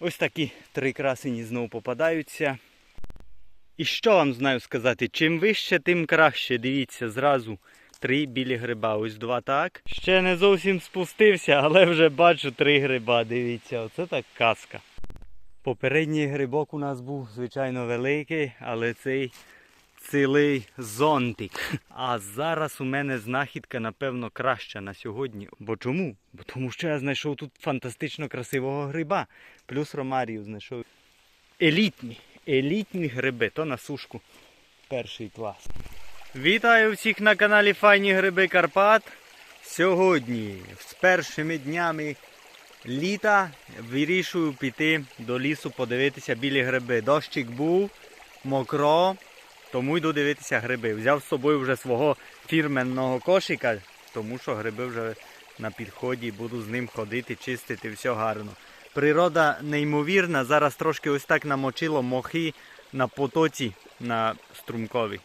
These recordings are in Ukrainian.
Ось такі три красені знову попадаються. І що вам знаю сказати? Чим вище, тим краще. Дивіться, зразу три білі гриба. Ось два так. Ще не зовсім спустився, але вже бачу три гриба. Дивіться, оце так казка. Попередній грибок у нас був, звичайно, великий, але цей цілий зонтик. А зараз у мене знахідка, напевно, краща на сьогодні. Бо чому? Бо тому що я знайшов тут фантастично красивого гриба. Плюс ромарію знайшов. Елітні, елітні гриби, то на сушку. Перший клас. Вітаю всіх на каналі Файні Гриби Карпат. Сьогодні з першими днями літа вирішую піти до лісу подивитися білі гриби. Дощик був, мокро, тому йду дивитися гриби. Взяв з собою вже свого фірменного кошика, тому що гриби вже на підході, буду з ним ходити, чистити, все гарно. Природа неймовірна, зараз трошки ось так намочило мохи на потоці на струмковій.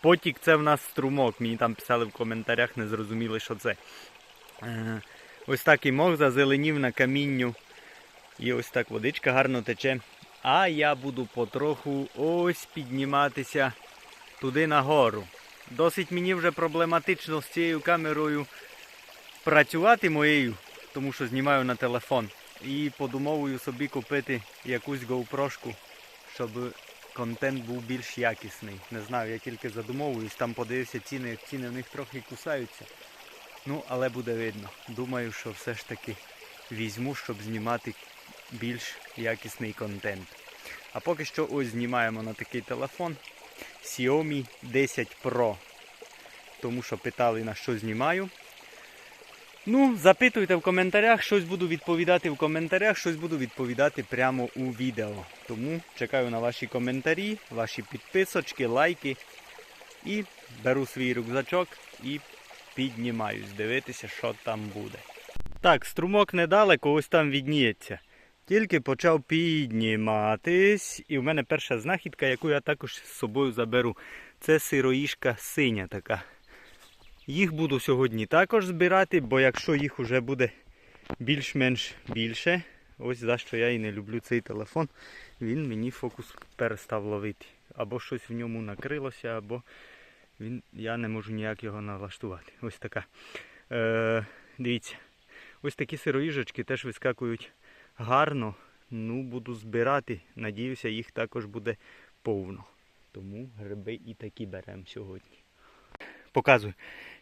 Потік це в нас струмок. Мені там писали в коментарях, не зрозуміли, що це. Ось такий мох зазеленів на камінню. І ось так водичка гарно тече. А я буду потроху ось підніматися туди нагору. Досить мені вже проблематично з цією камерою працювати моєю, тому що знімаю на телефон. І подумовую собі купити якусь GoPro, щоб контент був більш якісний. Не знаю, я тільки задумовуюсь, там подивився ціни, ціни в них трохи кусаються. Ну, але буде видно. Думаю, що все ж таки візьму, щоб знімати більш якісний контент. А поки що ось знімаємо на такий телефон Xiaomi 10 Pro. Тому що питали на що знімаю. Ну, запитуйте в коментарях, щось буду відповідати в коментарях, щось буду відповідати прямо у відео. Тому чекаю на ваші коментарі, ваші підписочки, лайки. І беру свій рюкзачок і піднімаюсь, дивитися, що там буде. Так, струмок недалеко, ось там відніється. Тільки почав підніматись, і в мене перша знахідка, яку я також з собою заберу. Це сироїшка синя така. Їх буду сьогодні також збирати, бо якщо їх вже буде більш-менш більше, ось за що я і не люблю цей телефон, він мені фокус перестав ловити. Або щось в ньому накрилося, або він, я не можу ніяк його налаштувати. Ось така. Е, дивіться, ось такі сироїжечки теж вискакують гарно. Ну, буду збирати. Надіюся, їх також буде повно. Тому гриби і такі беремо сьогодні. Показую.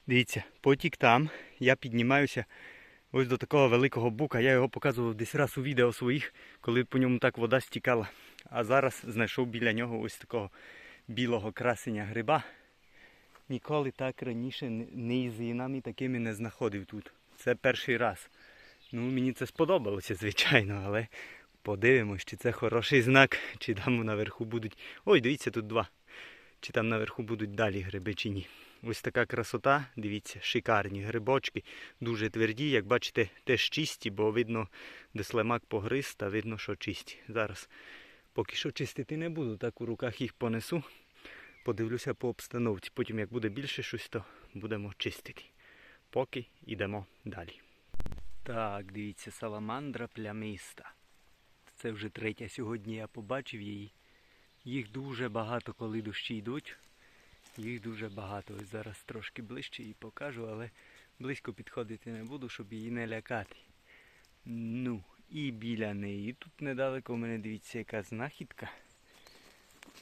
Дивіться, потік там. Я піднімаюся ось до такого великого бука. Я його показував десь раз у відео своїх, коли по ньому так вода стікала. А зараз знайшов біля нього ось такого білого красення гриба. Ніколи так раніше низинами такими не знаходив тут. Це перший раз. Ну, мені це сподобалося, звичайно, але подивимось, чи це хороший знак, чи там наверху будуть. Ой, дивіться, тут два. Чи там наверху будуть далі гриби, чи ні. Ось така красота, дивіться, шикарні грибочки, дуже тверді, як бачите, теж чисті, бо видно, де слимак погриз, та видно, що чисті. Зараз поки що чистити не буду, так у руках їх понесу. Подивлюся по обстановці. Потім, як буде більше щось, то будемо чистити. Поки йдемо далі. Так, дивіться, саламандра плямиста. Це вже третя сьогодні я побачив її. Їх дуже багато, коли дощі йдуть. Їх дуже багато. Ось зараз трошки ближче її покажу, але близько підходити не буду, щоб її не лякати. Ну, і біля неї. Тут недалеко у мене дивіться, яка знахідка.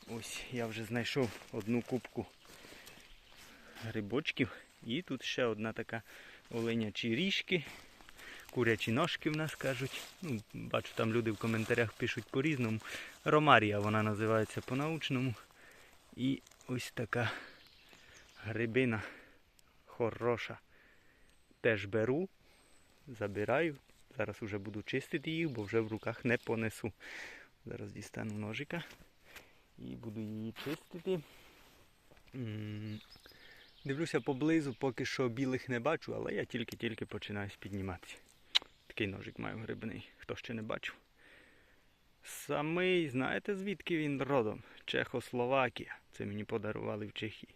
Ось я вже знайшов одну кубку грибочків. І тут ще одна така оленячі ріжки. Курячі ножки в нас кажуть. Ну, бачу, там люди в коментарях пишуть по-різному. Ромарія вона називається по-научному. І ось така грибина хороша. Теж беру, забираю. Зараз вже буду чистити їх, бо вже в руках не понесу. Зараз дістану ножика і буду її чистити. Дивлюся поблизу, поки що білих не бачу, але я тільки-тільки починаю підніматися. Такий ножик маю грибний, хто ще не бачив. Самий, знаєте звідки він родом? Чехословакія. Це мені подарували в Чехії.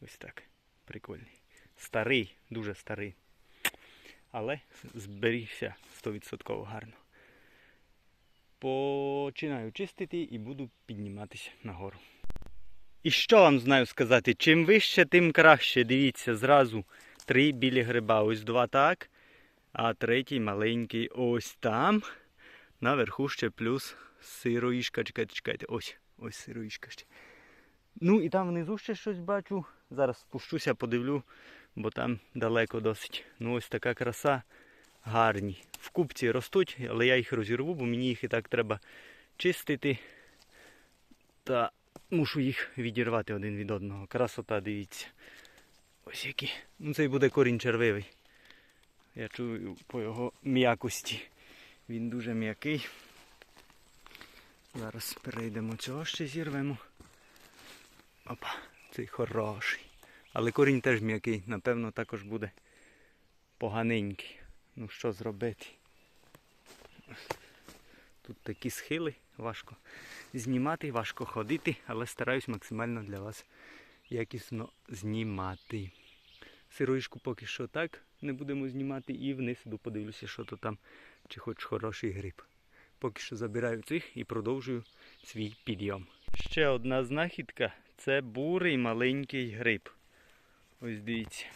Ось так. Прикольний. Старий, дуже старий. Але зберігся 100% гарно. починаю чистити і буду підніматися нагору. І що вам знаю сказати? Чим вище, тим краще. Дивіться, зразу три білі гриба. Ось два так. А третій маленький ось там. Наверху ще плюс сироїшка. Чекайте, чекайте. Ось, ось сироїшка ще. Ну і там внизу ще щось бачу. Зараз спущуся, подивлю, бо там далеко досить. Ну ось така краса. Гарні. В купці ростуть, але я їх розірву, бо мені їх і так треба чистити. Та мушу їх відірвати один від одного. Красота, дивіться. Ось які. Ну цей буде корінь червивий. Я чую по його м'якості. Він дуже м'який. Зараз перейдемо цього ще зірвемо. Опа, цей хороший. Але корінь теж м'який, напевно, також буде поганенький. Ну що зробити? Тут такі схили, важко знімати, важко ходити, але стараюсь максимально для вас якісно знімати. Сироїшку поки що так не будемо знімати і вниз іду подивлюся, що то там, чи хоч хороший гриб. Поки що забираю цих і продовжую свій підйом. Ще одна знахідка це бурий маленький гриб. Ось дивіться.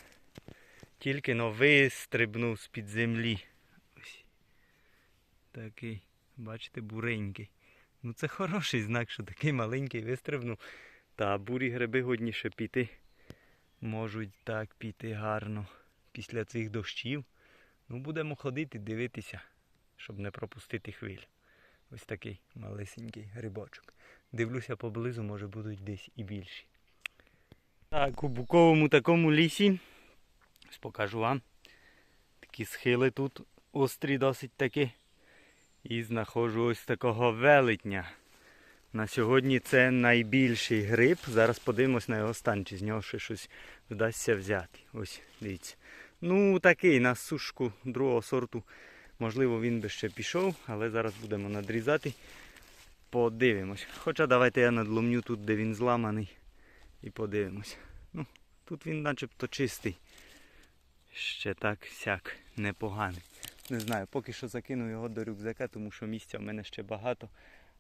Тільки но вистрибнув з-під землі. Такий, бачите, буренький. Ну це хороший знак, що такий маленький вистрибнув. Та бурі гриби годніше піти. Можуть так піти гарно після цих дощів. Ну, будемо ходити, дивитися, щоб не пропустити хвиль. Ось такий малесенький грибочок. Дивлюся поблизу, може будуть десь і більші. Так, у буковому такому лісі. Ось покажу вам. Такі схили тут острі досить таки. І знаходжу ось такого велетня. На сьогодні це найбільший гриб. Зараз подивимось на його стан, чи з нього ще щось вдасться взяти. Ось, дивіться. Ну, такий на сушку другого сорту. Можливо, він би ще пішов, але зараз будемо надрізати. Подивимось. Хоча давайте я надломню тут, де він зламаний. І подивимось. Ну, тут він начебто чистий. Ще так сяк непоганий. Не знаю, поки що закину його до рюкзака, тому що місця в мене ще багато,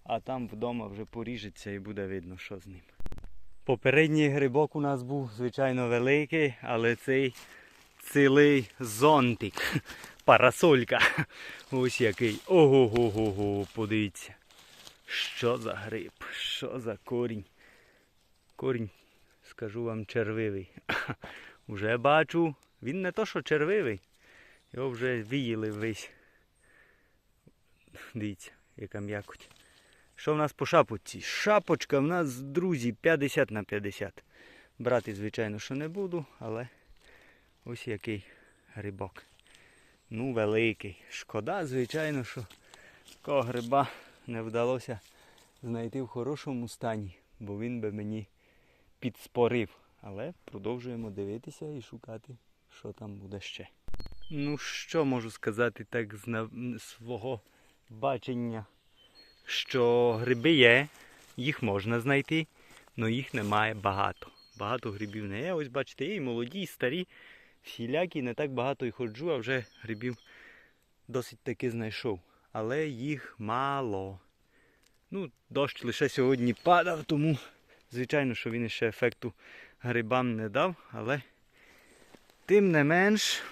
а там вдома вже поріжеться і буде видно, що з ним. Попередній грибок у нас був, звичайно, великий, але цей цілий зонтик. Парасолька. Ось який. Ого-го-го-го, подивіться. Що за гриб, що за корінь. Корінь, скажу вам, червивий. Уже бачу, він не то, що червивий. Його вже виїли весь. Дивіться, яка м'якоть. Що в нас по шапочці? Шапочка в нас, друзі, 50 на 50. Брати, звичайно, що не буду, але ось який грибок. Ну, великий. Шкода, звичайно, що такого гриба не вдалося знайти в хорошому стані, бо він би мені підспорив. Але продовжуємо дивитися і шукати, що там буде ще. Ну, що можу сказати так з свого бачення, що гриби є, їх можна знайти, але їх немає багато. Багато грибів не є. Ось бачите, і молоді, і старі, всілякі, не так багато і ходжу, а вже грибів досить таки знайшов. Але їх мало. Ну, дощ лише сьогодні падав, тому, звичайно, що він ще ефекту грибам не дав, але тим не менш,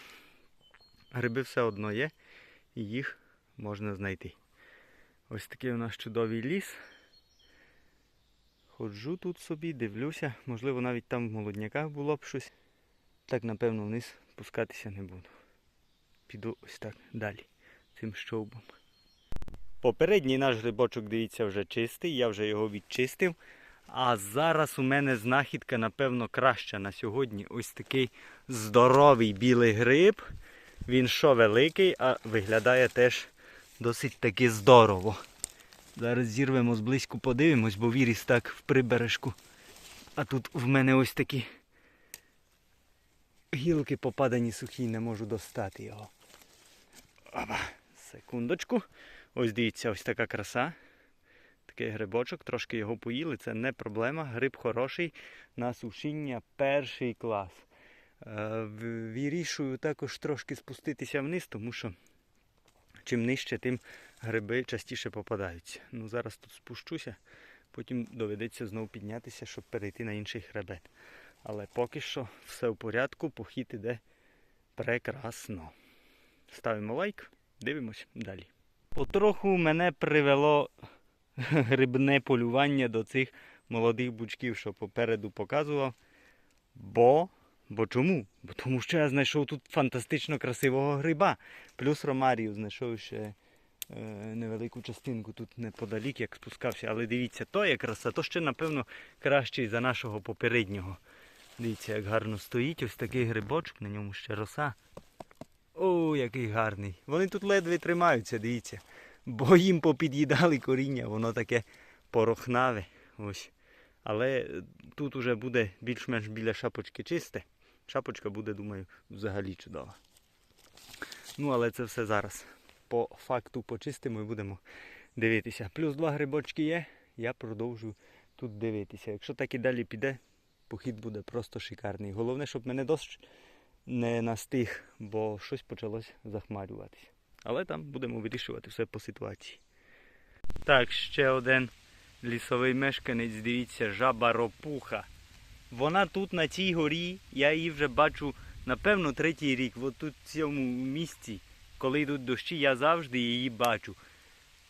гриби все одно є і їх можна знайти. Ось такий у нас чудовий ліс. Ходжу тут собі, дивлюся, можливо навіть там в молодняках було б щось. Так, напевно, вниз спускатися не буду. Піду ось так далі, цим щовбом. Попередній наш грибочок, дивіться, вже чистий, я вже його відчистив. А зараз у мене знахідка, напевно, краща на сьогодні. Ось такий здоровий білий гриб. Він що великий, а виглядає теж досить таки здорово. Зараз зірвемо зблизьку, подивимось, бо віріс так в прибережку. А тут в мене ось такі гілки попадані сухі, не можу достати його. Опа, секундочку. Ось дивіться, ось така краса. Такий грибочок, трошки його поїли, це не проблема. Гриб хороший, на сушіння перший клас. Е, Вирішую також трошки спуститися вниз, тому що чим нижче, тим гриби частіше попадаються. Ну зараз тут спущуся, потім доведеться знову піднятися, щоб перейти на інший хребет. Але поки що все в порядку, похід іде прекрасно. Ставимо лайк, дивимось далі. Потроху мене привело грибне полювання до цих молодих бучків, що попереду показував. Бо. Бо чому? Бо тому що я знайшов тут фантастично красивого гриба. Плюс Ромарію знайшов ще е, невелику частинку тут неподалік, як спускався. Але дивіться, то є краса, то ще, напевно, кращий за нашого попереднього. Дивіться, як гарно стоїть. Ось такий грибочок, на ньому ще роса. О, який гарний. Вони тут ледве тримаються, дивіться. Бо їм попід'їдали коріння, воно таке порохнаве. Ось. Але тут уже буде більш-менш біля шапочки чисте. Шапочка буде, думаю, взагалі чудова. Ну, але це все зараз. По факту почистимо і будемо дивитися. Плюс два грибочки є, я продовжую тут дивитися. Якщо так і далі піде, похід буде просто шикарний. Головне, щоб мене дощ не настиг, бо щось почалось захмарюватися. Але там будемо вирішувати все по ситуації. Так, ще один лісовий мешканець, дивіться, жаба ропуха. Вона тут на цій горі, я її вже бачу, напевно, третій рік. От тут в цьому місці, коли йдуть дощі, я завжди її бачу.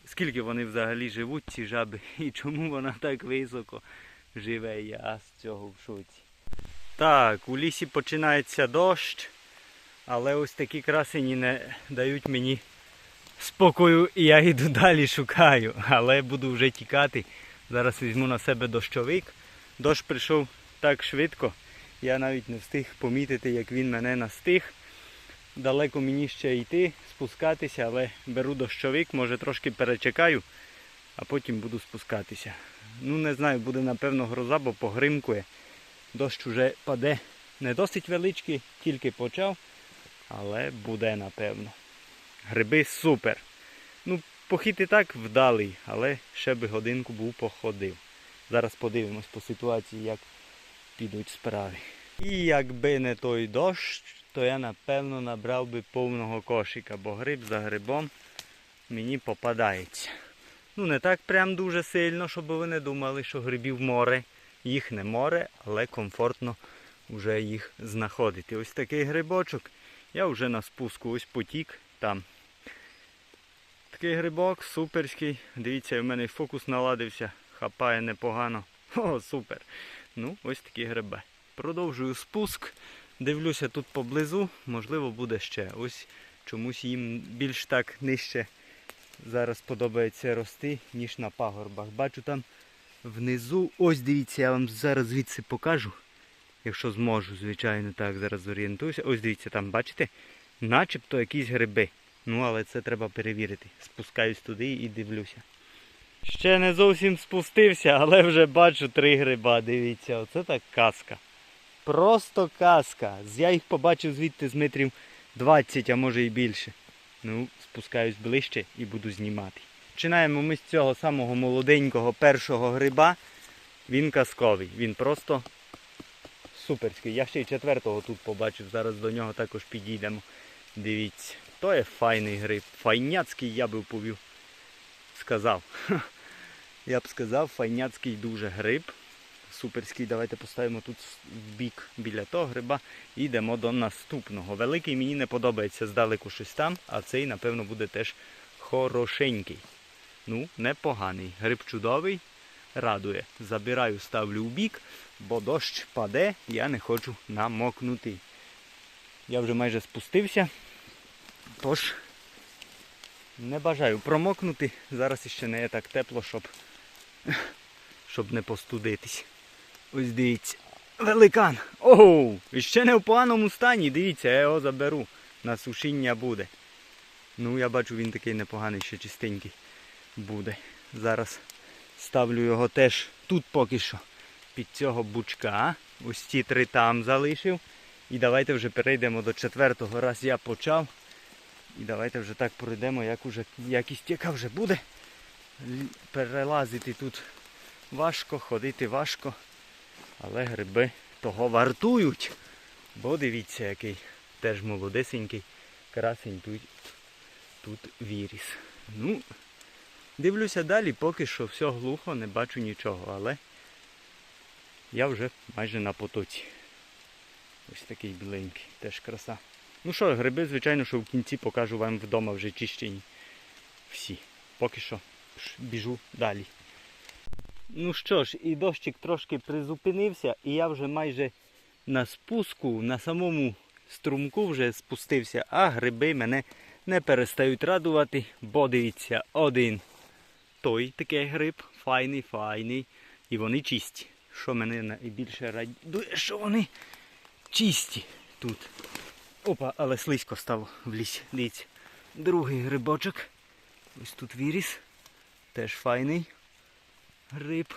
Скільки вони взагалі живуть, ці жаби, і чому вона так високо живе, я з цього в шоці. Так, у лісі починається дощ, але ось такі красені не дають мені спокою, і я йду далі шукаю, але буду вже тікати. Зараз візьму на себе дощовик. Дощ прийшов так швидко, я навіть не встиг помітити, як він мене настиг. Далеко мені ще йти, спускатися, але беру дощовик, може трошки перечекаю, а потім буду спускатися. Ну не знаю, буде напевно гроза, бо погримкує. Дощ уже паде не досить величкий, тільки почав, але буде напевно. Гриби супер. Ну, похід і так вдалий, але ще би годинку був походив. Зараз подивимось по ситуації, як підуть справи. І якби не той дощ, то я напевно набрав би повного кошика, бо гриб за грибом мені попадається. Ну не так прям дуже сильно, щоб ви не думали, що грибів море. Їх не море, але комфортно вже їх знаходити. Ось такий грибочок. Я вже на спуску ось потік там. Такий грибок суперський. Дивіться, в мене фокус наладився, хапає непогано. О, супер. Ну, ось такі гриби. Продовжую спуск. Дивлюся тут поблизу, можливо, буде ще. Ось чомусь їм більш так нижче зараз подобається рости, ніж на пагорбах. Бачу там внизу. Ось дивіться, я вам зараз звідси покажу. Якщо зможу, звичайно, так, зараз зорієнтуюся. Ось дивіться, там, бачите? Начебто якісь гриби. Ну, але це треба перевірити. Спускаюсь туди і дивлюся. Ще не зовсім спустився, але вже бачу три гриба. Дивіться, оце так казка. Просто казка. Я їх побачив звідти з метрів 20, а може і більше. Ну, спускаюсь ближче і буду знімати. Починаємо ми з цього самого молоденького першого гриба. Він казковий. Він просто суперський. Я ще й четвертого тут побачив. Зараз до нього також підійдемо. Дивіться. То є файний гриб. Файняцький я би повів. Сказав. Я б сказав, файняцький дуже гриб. Суперський. Давайте поставимо тут бік біля того гриба і йдемо до наступного. Великий мені не подобається здалеку щось там, а цей, напевно, буде теж хорошенький. Ну, непоганий. Гриб чудовий, радує. Забираю, ставлю в бік, бо дощ паде, я не хочу намокнути. Я вже майже спустився. Тож не бажаю промокнути. Зараз іще не є так тепло, щоб, щоб не постудитись. Ось дивіться. Великан! Оу! І ще не в поганому стані, дивіться, я його заберу. На сушіння буде. Ну, я бачу, він такий непоганий, ще чистенький буде. Зараз ставлю його теж тут поки що. Під цього бучка. Ось ці три там залишив. І давайте вже перейдемо до четвертого. Раз я почав. І давайте вже так пройдемо, як уже якість яка вже буде. Перелазити тут важко, ходити важко. Але гриби того вартують. Бо дивіться, який теж молодесенький красень тут, тут віріс. Ну, дивлюся далі, поки що все глухо, не бачу нічого, але я вже майже на потоці. Ось такий біленький, теж краса. Ну що, гриби, звичайно, що в кінці покажу вам вдома вже чищені. Всі. Поки що біжу далі. Ну що ж, і дощик трошки призупинився, і я вже майже на спуску, на самому струмку вже спустився, а гриби мене не перестають радувати, бо дивіться, один той такий гриб, файний, файний. І вони чисті. Що мене найбільше радує, що вони чисті тут. Опа, але слизько стало в лісі. Дивіться. Другий грибочок. Ось тут виріс. Теж файний гриб.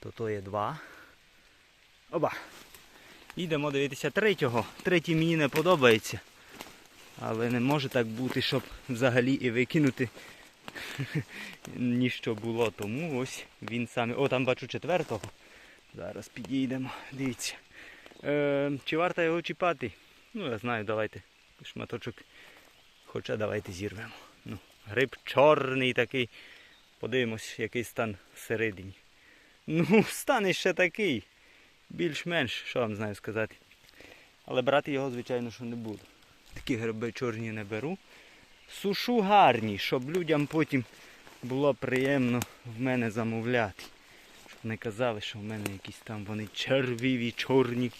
То то є два. Оба. Йдемо дивитися третього. Третій мені не подобається. Але не може так бути, щоб взагалі і викинути ніщо було. Тому ось він саме. О, там бачу четвертого. Зараз підійдемо. Дивіться. Е, чи варто його чіпати? Ну, я знаю, давайте шматочок. Хоча давайте зірвемо. Ну, гриб чорний такий. Подивимось, який стан всередині. Ну, стан ще такий. Більш-менш, що вам знаю сказати. Але брати його, звичайно, що не буду. Такі гриби чорні не беру. Сушу гарні, щоб людям потім було приємно в мене замовляти. Щоб не казали, що в мене якісь там вони червиві, чорні.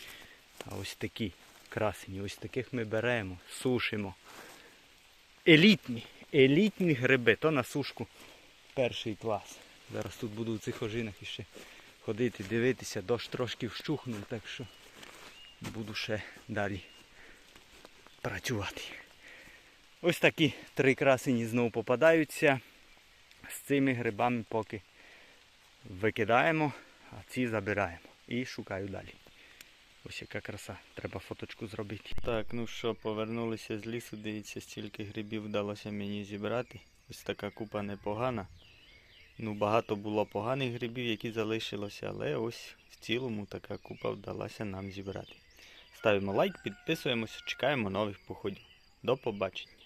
А ось такі красені. Ось таких ми беремо, сушимо. Елітні, елітні гриби, то на сушку перший клас. Зараз тут буду в цих ожинах іще ходити, дивитися, дощ трошки вщухнув, так що буду ще далі працювати. Ось такі три красені знову попадаються. З цими грибами поки викидаємо, а ці забираємо. І шукаю далі. Ось яка краса, треба фоточку зробити. Так, ну що, повернулися з лісу, дивіться, стільки грибів вдалося мені зібрати. Ось така купа непогана. Ну, багато було поганих грибів, які залишилося, але ось в цілому така купа вдалася нам зібрати. Ставимо лайк, підписуємося, чекаємо нових походів. До побачення.